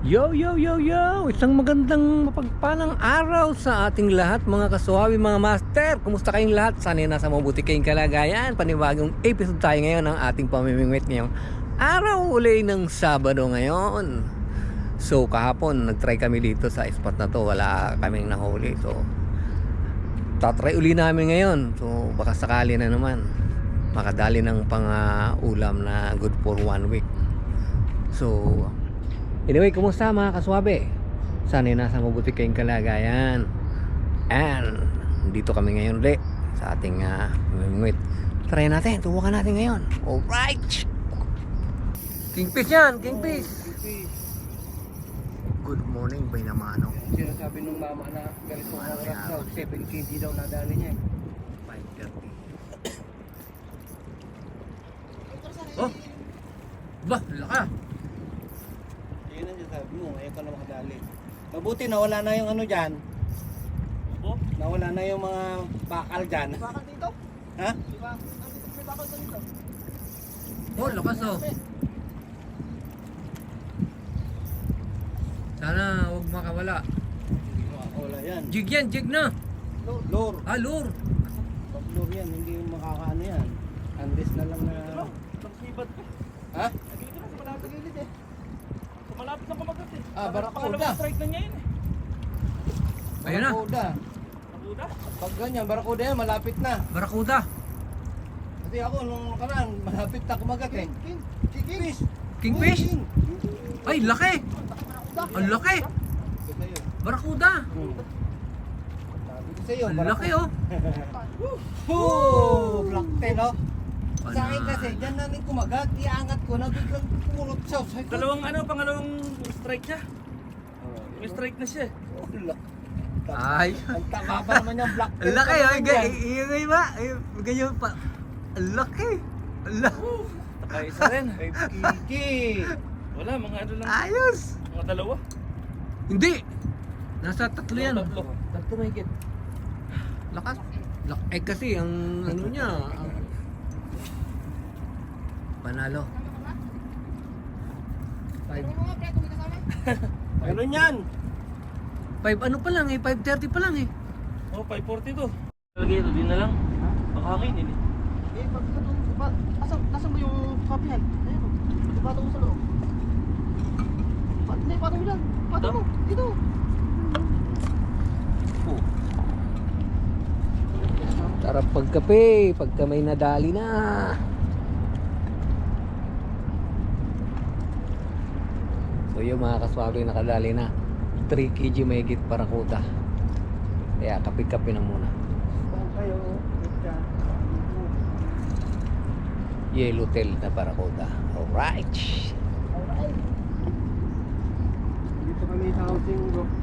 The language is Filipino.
Yo, yo, yo, yo! Isang magandang mapagpalang araw sa ating lahat mga kaswabi, mga master! Kumusta kayong lahat? Sana nasa mabuti kayong kalagayan. Panibagong episode tayo ngayon ng ating pamimingwit ngayong araw uli ng Sabado ngayon. So kahapon nagtry kami dito sa spot na to. Wala kaming nahuli. So tatry uli namin ngayon. So baka sakali na naman makadali ng pang ah, na good for one week. So Anyway, kumusta mga kaswabe? Sana nasa mabuti kayong kalagayan. And, dito kami ngayon ulit sa ating uh, mamimingwit. Try natin, tubukan natin ngayon. Alright! Kingfish yan, kingfish! Good morning, Bay Namano. Sinasabi nung mama na ganito ang oras daw, 7 kg daw nadali niya. eh. 5.30. Oh! Ba, laka! Mo, ayaw ka na makadali. Mabuti nawala na yung ano dyan. Nawala na yung mga bakal dyan. Bakal dito? Ha? Di ba? May bakal dito. Oh, lakas oh. Sana huwag makawala. Hindi makakawala yan. Jig yan, jig na! Lure. Ah, lure! Pag lure yan, hindi makakaano yan. Unless na lang na... Nagsibad ka. Ha? Nagilid na sa malapit gilid eh. Sa malapit na kumagat eh. Ah, Barracuda. Pangalawang strike na niya yun eh. Ayun na. Barakuda. Nabuda? Pag ganyan, barakuda yan, malapit na. Barakuda! Kasi ako, nung nakaraan, malapit na kumagat eh. King. Kikis. Kingfish? King. Ay, laki! Ang laki! Barakuda! Hmm. Sabi ko sa'yo, Ang laki oh! Oh, black ten, oh. Sa akin kasi, dyan namin kumagat, iangat ko na biglang kumulot siya. Sabi ko, Dalawang ano, pangalawang strike niya. Oh, May strike na siya eh. oh, lak- Ay! Ang tama pa naman yung black Ang laki oh! Yung iba! Ganyan pa! Ang laki! Ang laki! Taka isa rin. Kiki. Wala, mga ano lang. Ayos! Mga dalawa. Hindi! Nasa tatlo yan. Tatlo. Tatlo may higit. Lakas. Lak eh kasi ang ano niya. Ang... Panalo. Five, Meron yan. five ano pa lang eh, 5.30 pa lang eh. Oh, 540 to. Lagay ito din na lang. Makakain din eh. Eh, pag ito doon, ba, asan, nasan mo yung kapihan? Ayun, oh. ipatong mo sa loob. Pa, hindi, patong mo dyan. Patong mo, dito. Sarap pagkape, pagka may nadali na. So yun mga kaswabi nakadali na 3 kg mahigit parakuta. Kaya kapi-kapi na muna. Yellow tail na parakuta. Alright! Alright! Dito kami sa housing group.